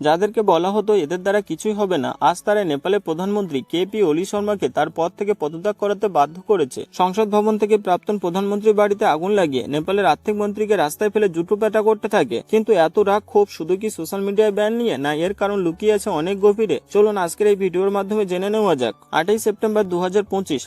যাদেরকে বলা হতো এদের দ্বারা কিছুই হবে না, আজ তারা নেপালের প্রধানমন্ত্রী কে পি ওলি শর্মাকে তার পদ থেকে পদত্যাগ করাতে বাধ্য করেছে। সংসদ ভবন থেকে প্রাক্তন প্রধানমন্ত্রীর বাড়িতে আগুন লাগিয়ে নেপালের আর্থিক মন্ত্রীকে রাস্তায় ফেলে জুটো পেটা করতে থাকে। কিন্তু এত রাগ, ক্ষোভ শুধু কি সোশ্যাল মিডিয়ায় ব্যান নিয়ে? না, এর কারণ লুকিয়ে আছে অনেক গভীরে। চলুন আজকের এই ভিডিওর মাধ্যমে জেনে নেওয়া যাক। আটই সেপ্টেম্বর দু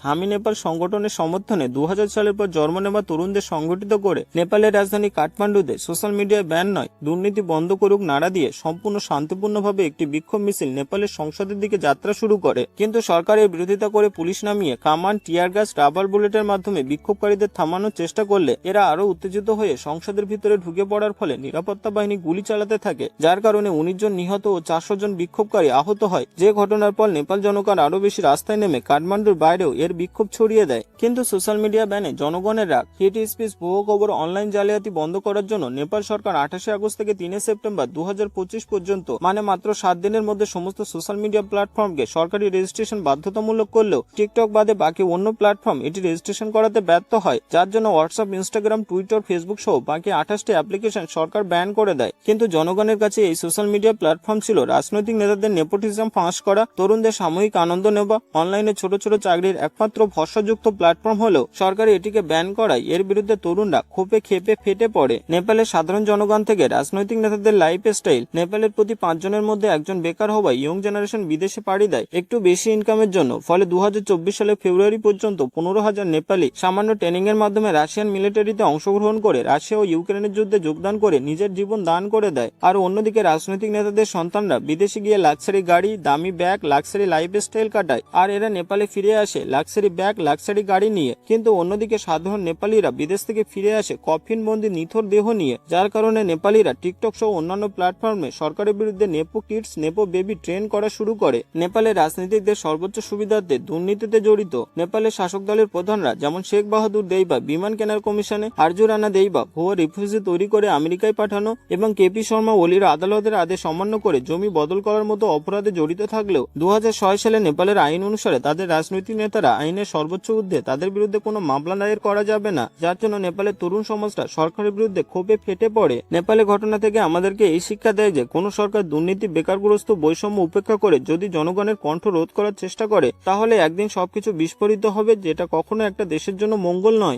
হামি নেপাল সংগঠনের সমর্থনে দু হাজার সালের পর জন্ম নেওয়া তরুণদের সংগঠিত করে নেপালের রাজধানী কাঠমান্ডুতে সোশ্যাল মিডিয়ায় ব্যান নয়, দুর্নীতি বন্ধ করুক নাড়া দিয়ে সম্পূর্ণ শান্তিপূর্ণভাবে একটি বিক্ষোভ মিছিল নেপালের সংসদের দিকে যাত্রা শুরু করে। কিন্তু সরকারের বিরোধিতা করে পুলিশ নামিয়ে কামান টিয়ার গ্যাস রাবার বুলেটের মাধ্যমে বিক্ষোভকারীদের থামানোর চেষ্টা করলে এরা আরও উত্তেজিত হয়ে সংসদের ভিতরে ঢুকে পড়ার ফলে নিরাপত্তা বাহিনী গুলি চালাতে থাকে, যার কারণে উনিশ জন নিহত ও চারশো জন বিক্ষোভকারী আহত হয়। যে ঘটনার পর নেপাল জনগণ আরও বেশি রাস্তায় নেমে কাঠমান্ডুর বাইরেও এর বিক্ষোভ ছড়িয়ে দেয়। কিন্তু সোশ্যাল মিডিয়া ব্যানে জনগণের রাগ, হিট স্পিচ, ভুয়ো খবর, অনলাইন জালিয়াতি বন্ধ করার জন্য নেপাল সরকার আঠাশে আগস্ট থেকে তিনে সেপ্টেম্বর দু হাজার পঁচিশ পর্যন্ত মানে মাত্র সাত দিনের মধ্যে সমস্ত সোশ্যাল মিডিয়া প্ল্যাটফর্মকে সরকারি রেজিস্ট্রেশন বাধ্যতামূলক করলেও টিকটক বাদে বাকি অন্য প্ল্যাটফর্ম এটি রেজিস্ট্রেশন করাতে ব্যর্থ হয়, যার জন্য হোয়াটসঅ্যাপ ইনস্টাগ্রাম টুইটার ফেসবুক সহ বাকি আঠাশটি অ্যাপ্লিকেশন সরকার ব্যান করে দেয়। কিন্তু জনগণের কাছে এই সোশ্যাল মিডিয়া প্ল্যাটফর্ম ছিল রাজনৈতিক নেতাদের নেপোটিজম ফাঁস করা, তরুণদের সাময়িক আনন্দ নেওয়া, অনলাইনে ছোট ছোট চাকরির একমাত্র ভরসাযুক্ত প্ল্যাটফর্ম হলেও সরকার এটিকে ব্যান করায়। এর বিরুদ্ধে তরুণরা ক্ষোভে ক্ষেপে ফেটে পড়ে। নেপালের সাধারণ জনগণ থেকে রাজনৈতিক নেতাদের লাইফ স্টাইল নেপালের প্রতি পাঁচজনের মধ্যে একজন বেকার হওয়ায় ইয়ং জেনারেশন বিদেশে পাড়ি দেয় একটু বেশি ইনকামের জন্য। ফলে দুহাজার চব্বিশ সালে ফেব্রুয়ারি পর্যন্ত পনেরো হাজার নেপালি সামান্য ট্রেনিং এর মাধ্যমে রাশিয়ান মিলিটারিতে অংশগ্রহণ করে রাশিয়া ও ইউক্রেনের যুদ্ধে যোগদান করে নিজের জীবন দান করে দেয়। আর অন্যদিকে রাজনৈতিক নেতাদের সন্তানরা বিদেশে গিয়ে লাক্সারি গাড়ি, দামি ব্যাগ লাক্সারি লাইফ স্টাইল কাটায়। আর এরা নেপালে ফিরে আসে লাক্সারি ব্যাগ লাক্সারি গাড়ি নিয়ে। কিন্তু অন্যদিকে সাধারণ নেপালিরা বিদেশ থেকে ফিরে আসে কফিন বন্দি নিথর দেহ নিয়ে। যার কারণে নেপালিরা টিকটক সহ অন্যান্য প্ল্যাটফর্মে সরকারের বিরুদ্ধে nepo kids, nepo baby trend করা শুরু করে। নেপালের রাজনীতিকদের সর্বোচ্চ সুবিধার্থে দুর্নীতিতে জড়িত নেপালের শাসক দলের প্রধানরা যেমন শেখ বাহাদুর দেইবা, বিমান কেনার কমিশনে আরজু রানা দেইবা, ভুয়ো রিফিউজি তৈরি করে আমেরিকায় পাঠানো এবং কেপি শর্মা ওলির আদালতের আদেশ অমান্য করে জমি বদল করার মতো অপরাধে জড়িত থাকলেও দু হাজার ছয় সালে নেপালের আইন অনুসারে তাদের রাজনৈতিক নেতারা আইনের সর্বোচ্চ ঊর্ধ্বে তাদের বিরুদ্ধে কোনো মামলা দায়ের করা যাবে না, যার জন্য নেপালের তরুণ সমাজটা সরকারের বিরুদ্ধে ক্ষোভে ফেটে পড়ে। নেপালে ঘটনা থেকে আমাদেরকে এই শিক্ষা দেয় যে কোনো সরকার দুর্নীতি বেকারগ্রস্ত বৈষম্য উপেক্ষা করে যদি জনগণের কণ্ঠ রোধ করার চেষ্টা করে, তাহলে একদিন সবকিছু বিস্ফোরিত হবে যেটা কখনো একটা দেশের জন্য মঙ্গল নয়।